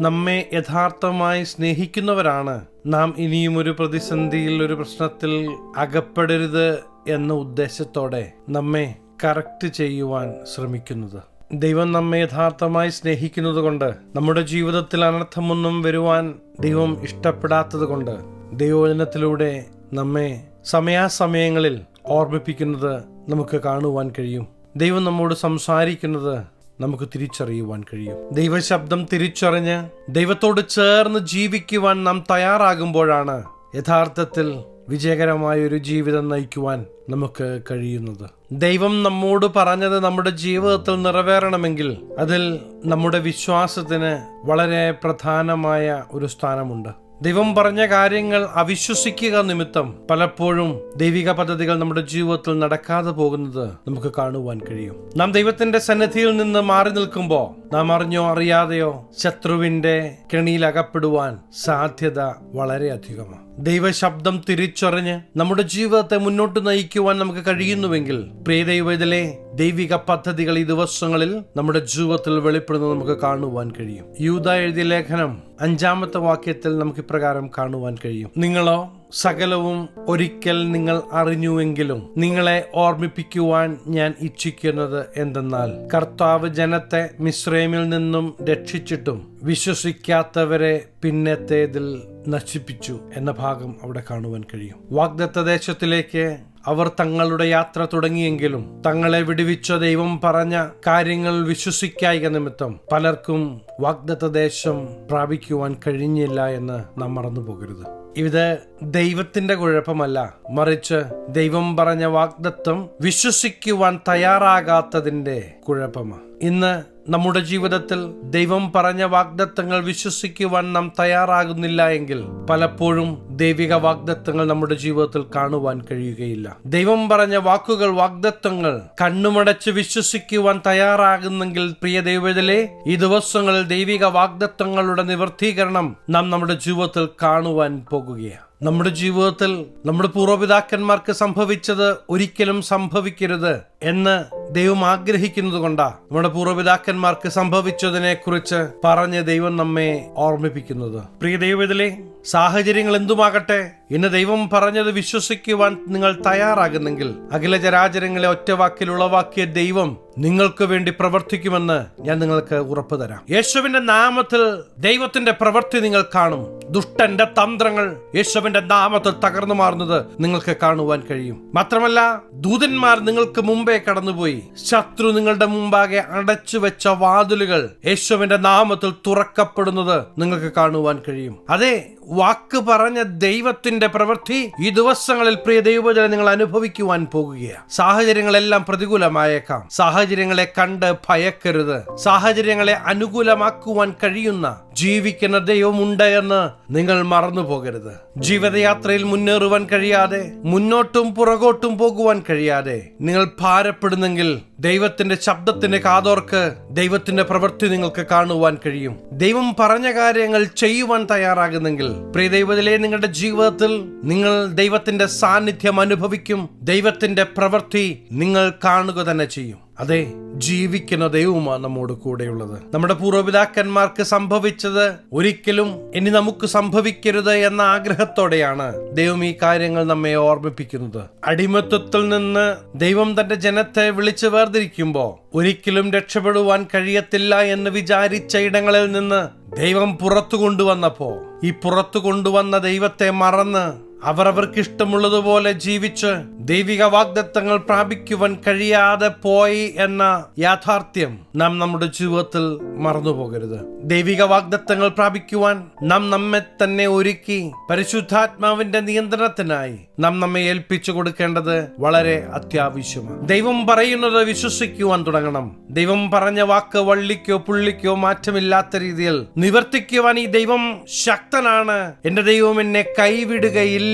നമ്മെ യഥാർത്ഥമായി സ്നേഹിക്കുന്നവരാണ്. നാം ഇനിയും ഒരു പ്രതിസന്ധിയിൽ ഒരു പ്രശ്നത്തിൽ അകപ്പെടരുത് എന്ന ഉദ്ദേശത്തോടെ നമ്മെ കറക്റ്റ് ചെയ്യുവാൻ ശ്രമിക്കുന്നത്. ദൈവം നമ്മെ യഥാർത്ഥമായി സ്നേഹിക്കുന്നത് കൊണ്ട് നമ്മുടെ ജീവിതത്തിൽ അനർത്ഥമൊന്നും വരുവാൻ ദൈവം ഇഷ്ടപ്പെടാത്തത് കൊണ്ട് ദൈവവചനത്തിലൂടെ നമ്മെ സമയാസമയങ്ങളിൽ ഓർമ്മിപ്പിക്കുന്നത് നമുക്ക് കാണുവാൻ കഴിയും. ദൈവം നമ്മോട് സംസാരിക്കുന്നത് നമുക്ക് തിരിച്ചറിയുവാൻ കഴിയും. ദൈവശബ്ദം തിരിച്ചറിഞ്ഞ് ദൈവത്തോട് ചേർന്ന് ജീവിക്കുവാൻ നാം തയ്യാറാകുമ്പോഴാണ് യഥാർത്ഥത്തിൽ വിജയകരമായ ഒരു ജീവിതം നയിക്കുവാൻ നമുക്ക് കഴിയുന്നത്. ദൈവം നമ്മോട് പറഞ്ഞത് നമ്മുടെ ജീവിതത്തിൽ നിറവേറണമെങ്കിൽ അതിൽ നമ്മുടെ വിശ്വാസത്തിന് വളരെ പ്രധാനമായ ഒരു സ്ഥാനമുണ്ട്. ദൈവം പറഞ്ഞ കാര്യങ്ങൾ അവിശ്വസിക്കുക നിമിത്തം പലപ്പോഴും ദൈവിക പദ്ധതികൾ നമ്മുടെ ജീവിതത്തിൽ നടക്കാതെ പോകുന്നത് നമുക്ക് കാണുവാൻ കഴിയും. നാം ദൈവത്തിന്റെ സന്നിധിയിൽ നിന്ന് മാറി നിൽക്കുമ്പോൾ നാം അറിഞ്ഞോ അറിയാതെയോ ശത്രുവിന്റെ കെണിയിൽ അകപ്പെടുവാൻ സാധ്യത വളരെ അധികമാണ്. ദൈവശബ്ദം തിരിച്ചറിഞ്ഞ് നമ്മുടെ ജീവിതത്തെ മുന്നോട്ട് നയിക്കുവാൻ നമുക്ക് കഴിയുന്നുവെങ്കിൽ പ്രിയ ദൈവത്തിലെ ദൈവിക പദ്ധതികൾ ഈ ദിവസങ്ങളിൽ നമ്മുടെ ജീവിതത്തിൽ വെളിപ്പെടുന്നത് നമുക്ക് കാണുവാൻ കഴിയും. യൂത എഴുതിയ ലേഖനം അഞ്ചാമത്തെ വാക്യത്തിൽ നമുക്ക് ഇപ്രകാരം കാണുവാൻ കഴിയും. നിങ്ങളോ സകലവും ഒരിക്കൽ നിങ്ങൾ അറിഞ്ഞുവെങ്കിലും നിങ്ങളെ ഓർമ്മിപ്പിക്കുവാൻ ഞാൻ ഇച്ഛിക്കുന്നത് എന്തെന്നാൽ കർത്താവ് ജനത്തെ മിശ്രമിൽ നിന്നും രക്ഷിച്ചിട്ടും വിശ്വസിക്കാത്തവരെ പിന്നത്തേതിൽ നശിപ്പിച്ചു എന്ന ഭാഗം അവിടെ കാണുവാൻ കഴിയും. വാഗ്ദത്ത ദേശത്തിലേക്ക് അവർ തങ്ങളുടെ യാത്ര തുടങ്ങിയെങ്കിലും തങ്ങളെ വിടുവിച്ച ദൈവം പറഞ്ഞ കാര്യങ്ങൾ വിശ്വസിക്കായിക നിമിത്തം പലർക്കും വാഗ്ദത്ത ദേശം പ്രാപിക്കുവാൻ കഴിഞ്ഞില്ല എന്ന് നാം മറന്നു പോകരുത്. ഇത് ദൈവത്തിന്റെ കുഴപ്പമല്ല. മറിച്ച് ദൈവം പറഞ്ഞ വാഗ്ദത്വം വിശ്വസിക്കുവാൻ തയ്യാറാകാത്തതിന്റെ കുഴപ്പമാണ് ഇന്ന് നമ്മുടെ ജീവിതത്തിൽ ദൈവം പറഞ്ഞ വാഗ്ദത്തങ്ങൾ വിശ്വസിക്കുവാൻ നാം തയ്യാറാകുന്നില്ല എങ്കിൽ പലപ്പോഴും ദൈവിക വാഗ്ദത്തങ്ങൾ നമ്മുടെ ജീവിതത്തിൽ കാണുവാൻ കഴിയുകയില്ല. ദൈവം പറഞ്ഞ വാക്കുകൾ വാഗ്ദത്തങ്ങൾ കണ്ണുമടച്ച് വിശ്വസിക്കുവാൻ തയ്യാറാകുന്നെങ്കിൽ പ്രിയ ദൈവത്തിലെ ഈ ദിവസങ്ങളിൽ ദൈവിക വാഗ്ദത്തങ്ങളുടെ നിവർത്തീകരണം നാം നമ്മുടെ ജീവിതത്തിൽ കാണുവാൻ പോകുകയാണ്. നമ്മുടെ ജീവിതത്തിൽ നമ്മുടെ പൂർവപിതാക്കന്മാർക്ക് സംഭവിച്ചത് ഒരിക്കലും സംഭവിക്കരുത്. എന്ന് ദൈവം ആഗ്രഹിക്കുന്നത് കൊണ്ടാ നമ്മുടെ പൂർവപിതാക്കന്മാർക്ക് സംഭവിച്ചതിനെ കുറിച്ച് പറഞ്ഞ് ദൈവം നമ്മെ ഓർമ്മിപ്പിക്കുന്നത്. പ്രിയ ദൈവത്തിലെ സാഹചര്യങ്ങൾ എന്തുമാകട്ടെ? ഇന്ന് ദൈവം പറഞ്ഞത് വിശ്വസിക്കുവാൻ നിങ്ങൾ തയ്യാറാകുന്നെങ്കിൽ അഖില ചരാചരങ്ങളെ ഒറ്റ വാക്കിൽ ഉളവാക്കിയ ദൈവം നിങ്ങൾക്ക് വേണ്ടി പ്രവർത്തിക്കുമെന്ന് ഞാൻ നിങ്ങൾക്ക് ഉറപ്പു തരാം. യേശുവിന്റെ നാമത്തിൽ ദൈവത്തിന്റെ പ്രവൃത്തി നിങ്ങൾ കാണും. ദുഷ്ടന്റെ തന്ത്രങ്ങൾ യേശുവിന്റെ നാമത്തിൽ തകർന്നു മാറുന്നത് നിങ്ങൾക്ക് കാണുവാൻ കഴിയും. മാത്രമല്ല ദൂതന്മാർ നിങ്ങൾക്ക് മുമ്പേ കടന്നുപോയി. ശത്രു നിങ്ങളുടെ മുമ്പാകെ അടച്ചു വെച്ച വാതിലുകൾ യേശുവിന്റെ നാമത്തിൽ തുറക്കപ്പെടുന്നത് നിങ്ങൾക്ക് കാണുവാൻ കഴിയും. അതെ വാക്ക് പറഞ്ഞ ദൈവത്തിന്റെ പ്രവൃത്തി ഈ ദിവസങ്ങളിൽ പ്രിയ ദൈവജനം നിങ്ങൾ അനുഭവിക്കുവാൻ പോകുകയാണ്. സാഹചര്യങ്ങളെല്ലാം പ്രതികൂലമായേക്കാം. സാഹചര്യങ്ങളെ കണ്ട് ഭയക്കരുത്. സാഹചര്യങ്ങളെ അനുകൂലമാക്കുവാൻ കഴിയുന്ന ജീവിക്കുന്ന ദൈവമുണ്ട് എന്ന് നിങ്ങൾ മറന്നു പോകരുത് ജീവിതയാത്രയിൽ മുന്നേറുവാൻ കഴിയാതെ മുന്നോട്ടും പുറകോട്ടും പോകുവാൻ കഴിയാതെ നിങ്ങൾ ഭാരപ്പെടുന്നെങ്കിൽ ദൈവത്തിന്റെ ശബ്ദത്തിന്റെ കാതോർക്ക് ദൈവത്തിന്റെ പ്രവൃത്തി നിങ്ങൾക്ക് കാണുവാൻ കഴിയും. ദൈവം പറഞ്ഞ കാര്യങ്ങൾ ചെയ്യുവാൻ തയ്യാറാകുന്നെങ്കിൽ പ്രിയ ദൈവത്തിലെ നിങ്ങളുടെ ജീവിതത്തിൽ നിങ്ങൾ ദൈവത്തിന്റെ സാന്നിധ്യം അനുഭവിക്കും. ദൈവത്തിന്റെ പ്രവൃത്തി നിങ്ങൾ കാണുക തന്നെ ചെയ്യും. അതെ ജീവിക്കുന്ന ദൈവമാണ് നമ്മോട് കൂടെയുള്ളത്. നമ്മുടെ പൂർവപിതാക്കന്മാർക്ക് സംഭവിച്ചത് ഒരിക്കലും ഇനി നമുക്ക് സംഭവിക്കരുത് എന്ന ആഗ്രഹത്തോടെയാണ് ദൈവം ഈ കാര്യങ്ങൾ നമ്മെ ഓർമ്മിപ്പിക്കുന്നത്. അടിമത്വത്തിൽ നിന്ന് ദൈവം തന്റെ ജനത്തെ വിളിച്ചു വേർതിരിക്കുമ്പോൾ ഒരിക്കലും രക്ഷപ്പെടുവാൻ കഴിയത്തില്ല എന്ന് വിചാരിച്ച ഇടങ്ങളിൽ നിന്ന് ദൈവം പുറത്തു കൊണ്ടുവന്നപ്പോ ഈ പുറത്തു കൊണ്ടുവന്ന ദൈവത്തെ മറന്ന് അവരവർക്ക് ഇഷ്ടമുള്ളതുപോലെ ജീവിച്ച് ദൈവിക വാഗ്ദത്തങ്ങൾ പ്രാപിക്കുവാൻ കഴിയാതെ പോയി എന്ന യാഥാർത്ഥ്യം നാം നമ്മുടെ ജീവിതത്തിൽ മറന്നുപോകരുത്. ദൈവിക വാഗ്ദത്തങ്ങൾ പ്രാപിക്കുവാൻ നാം നമ്മെ തന്നെ ഒരുക്കി പരിശുദ്ധാത്മാവിന്റെ നിയന്ത്രണത്തിനായി നാം നമ്മെ ഏൽപ്പിച്ചു കൊടുക്കേണ്ടത് വളരെ അത്യാവശ്യമാണ്. ദൈവം പറയുന്നത് വിശ്വസിക്കുവാൻ തുടങ്ങണം. ദൈവം പറഞ്ഞ വാക്ക് വള്ളിക്കോ പുള്ളിക്കോ മാറ്റമില്ലാത്ത രീതിയിൽ നിവർത്തിക്കുവാൻ ഈ ദൈവം ശക്തനാണ്. എന്റെ ദൈവം എന്നെ കൈവിടുകയില്ല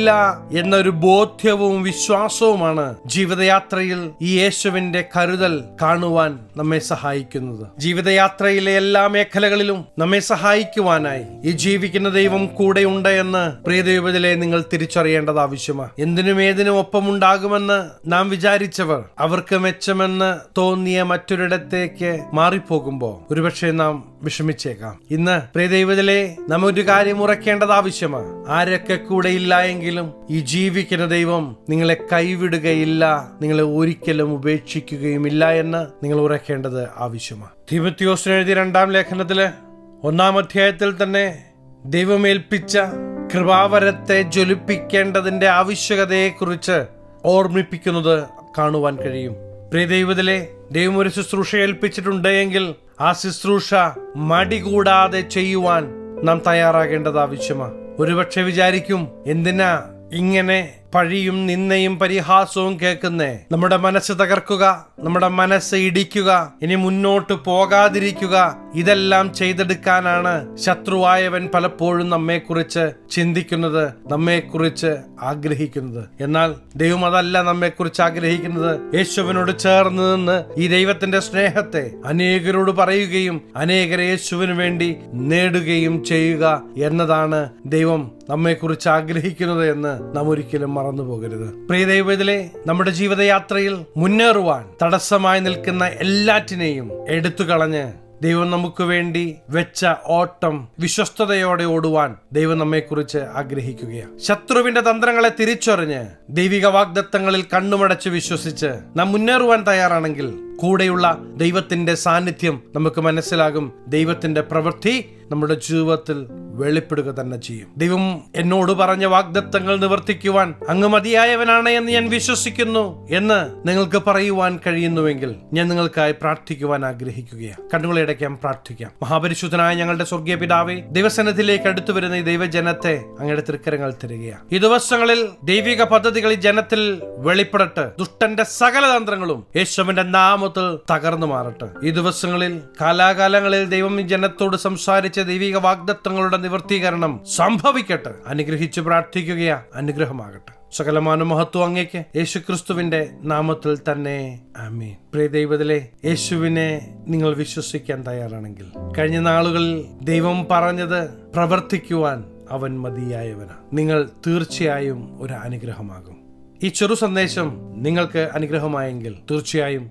എന്നൊരു ബോധ്യവും വിശ്വാസവുമാണ് ജീവിതയാത്രയിൽ ഈ യേശുവിന്റെ കരുതൽ കാണുവാൻ നമ്മെ സഹായിക്കുന്നത്. ജീവിതയാത്രയിലെ എല്ലാ മേഖലകളിലും നമ്മെ സഹായിക്കുവാനായി ഈ ജീവിക്കുന്ന ദൈവം കൂടെയുണ്ട് എന്ന് പ്രിയദൈവത്തിലെ നിങ്ങൾ തിരിച്ചറിയേണ്ടത് ആവശ്യമാണ് എന്തിനും ഏതിനും ഒപ്പമുണ്ടാകുമെന്ന് നാം വിചാരിച്ചവർ അവർക്ക് മെച്ചമെന്ന് തോന്നിയ മറ്റൊരിടത്തേക്ക് മാറിപ്പോകുമ്പോൾ ഒരുപക്ഷെ നാം വിഷമിച്ചേക്കാം. ഇന്ന് പ്രിയ ദൈവത്തിലെ നമ്മൊരു കാര്യം ഉറക്കേണ്ടത് ആവശ്യമാണ്. ആരൊക്കെ കൂടെ ഇല്ല എങ്കിലും ഈ ജീവിക്കുന്ന ദൈവം നിങ്ങളെ കൈവിടുകയില്ല നിങ്ങളെ ഒരിക്കലും ഉപേക്ഷിക്കുകയുമില്ല എന്ന് നിങ്ങൾ ഉറക്കേണ്ടത് ആവശ്യമാണ്. തിമത്യോസിന് എഴുതിയ രണ്ടാം ലേഖനത്തിൽ ഒന്നാം അധ്യായത്തിൽ തന്നെ ദൈവമേൽപ്പിച്ച കൃപാവരത്തെ ജ്വലിപ്പിക്കേണ്ടതിന്റെ ആവശ്യകതയെക്കുറിച്ച് ഓർമ്മിപ്പിക്കുന്നത് കാണുവാൻ കഴിയും. പ്രിയ ദൈവത്തിലെ ദൈവം ഒരു ശുശ്രൂഷ ഏൽപ്പിച്ചിട്ടുണ്ട് എങ്കിൽ ആ ശുശ്രൂഷ മടി കൂടാതെ ചെയ്യുവാൻ നാം തയ്യാറാകേണ്ടത് ആവശ്യമാണ് ഒരുപക്ഷെ വിചാരിക്കും എന്തിനാ ഇങ്ങനെ പഴിയും നിന്നയും പരിഹാസവും കേൾക്കുന്നേ. നമ്മുടെ മനസ്സ് തകർക്കുക നമ്മുടെ മനസ്സ് ഇടിക്കുക ഇനി മുന്നോട്ട് പോകാതിരിക്കുക ഇതെല്ലാം ചെയ്തെടുക്കാനാണ് ശത്രുവായവൻ പലപ്പോഴും നമ്മെക്കുറിച്ച് ചിന്തിക്കുന്നത് നമ്മെക്കുറിച്ച് ആഗ്രഹിക്കുന്നത്. എന്നാൽ ദൈവം അതല്ല നമ്മെക്കുറിച്ച് ആഗ്രഹിക്കുന്നത്. യേശുവിനോട് ചേർന്ന് നിന്ന് ഈ ദൈവത്തിന്റെ സ്നേഹത്തെ അനേകരോട് പറയുകയും അനേകരെ യേശുവിന് വേണ്ടി നേടുകയും ചെയ്യുക എന്നതാണ് ദൈവം നമ്മെക്കുറിച്ച് ആഗ്രഹിക്കുന്നത് എന്ന് നാം ഒരിക്കലും മറന്നു പോകരുത്. പ്രിയ ദൈവത്തിലെ നമ്മുടെ ജീവിതയാത്രയിൽ മുന്നേറുവാൻ തടസ്സമായി നിൽക്കുന്ന എല്ലാറ്റിനെയും എടുത്തു കളഞ്ഞ് ദൈവം നമുക്ക് വേണ്ടി വെച്ച ഓട്ടം വിശ്വസ്തയോടെ ഓടുവാൻ ദൈവം നമ്മെക്കുറിച്ച് ആഗ്രഹിക്കുകയാണ്. ശത്രുവിന്റെ തന്ത്രങ്ങളെ തിരിച്ചറിഞ്ഞ് ദൈവിക വാഗ്ദത്തങ്ങളിൽ കണ്ണുമടച്ച് വിശ്വസിച്ച് നാം മുന്നേറുവാൻ തയ്യാറാണെങ്കിൽ കൂടെയുള്ള ദൈവത്തിന്റെ സാന്നിധ്യം നമുക്ക് മനസ്സിലാകും. ദൈവത്തിന്റെ പ്രവൃത്തി നമ്മുടെ ജീവിതത്തിൽ വെളിപ്പെടുക തന്നെ ചെയ്യും. ദൈവം എന്നോട് പറഞ്ഞ വാഗ്ദത്തങ്ങൾ നിവർത്തിക്കുവാൻ അങ്ങ് മതിയായവനാണ് എന്ന് ഞാൻ വിശ്വസിക്കുന്നു എന്ന് നിങ്ങൾക്ക് പറയുവാൻ കഴിയുന്നുവെങ്കിൽ ഞാൻ നിങ്ങൾക്കായി പ്രാർത്ഥിക്കുവാൻ ആഗ്രഹിക്കുകയാണ്. കണ്ണുകളെ അടയ്ക്കാം പ്രാർത്ഥിക്കാം. മഹാപരിശുദ്ധനായ ഞങ്ങളുടെ സ്വർഗീയ പിതാവേ ദൈവസനത്തിലേക്ക് അടുത്തു വരുന്ന ഈ ദൈവജനത്തെ അങ്ങയുടെ തൃക്കരങ്ങൾ തരികയാണ്. ഈ ദിവസങ്ങളിൽ ദൈവിക പദ്ധതികൾ ഈ ജനത്തിൽ വെളിപ്പെടട്ടെ. ദുഷ്ടന്റെ സകല തന്ത്രങ്ങളും യേശുവിന്റെ നാമത്തിൽ തകർന്നു മാറട്ടെ. ഈ ദിവസങ്ങളിൽ കാലാകാലങ്ങളിൽ ദൈവം ഈ ജനത്തോട് സംസാരിച്ച ദൈവിക വാഗ്ദത്തങ്ങളുടെ നിവർത്തീകരണം സംഭവിക്കട്ടെ. അനുഗ്രഹിച്ച് പ്രാർത്ഥിക്കുകയാ. അനുഗ്രഹമാകട്ടെ. സകലമാന മഹത്വം അങ്ങേക്ക്. യേശുക്രിസ്തുവിന്റെ നാമത്തിൽ തന്നെ ആമീൻ. പ്രിയ ദൈവത്തിലെ യേശുവിനെ നിങ്ങൾ വിശ്വസിക്കാൻ തയ്യാറാണെങ്കിൽ കഴിഞ്ഞ നാളുകളിൽ ദൈവം പറഞ്ഞത് പ്രവർത്തിക്കുവാൻ അവൻ മതിയായവനാണ് നിങ്ങൾ തീർച്ചയായും ഒരു അനുഗ്രഹമാകും. ഈ ചെറു സന്ദേശം നിങ്ങൾക്ക് അനുഗ്രഹമായെങ്കിൽ തീർച്ചയായും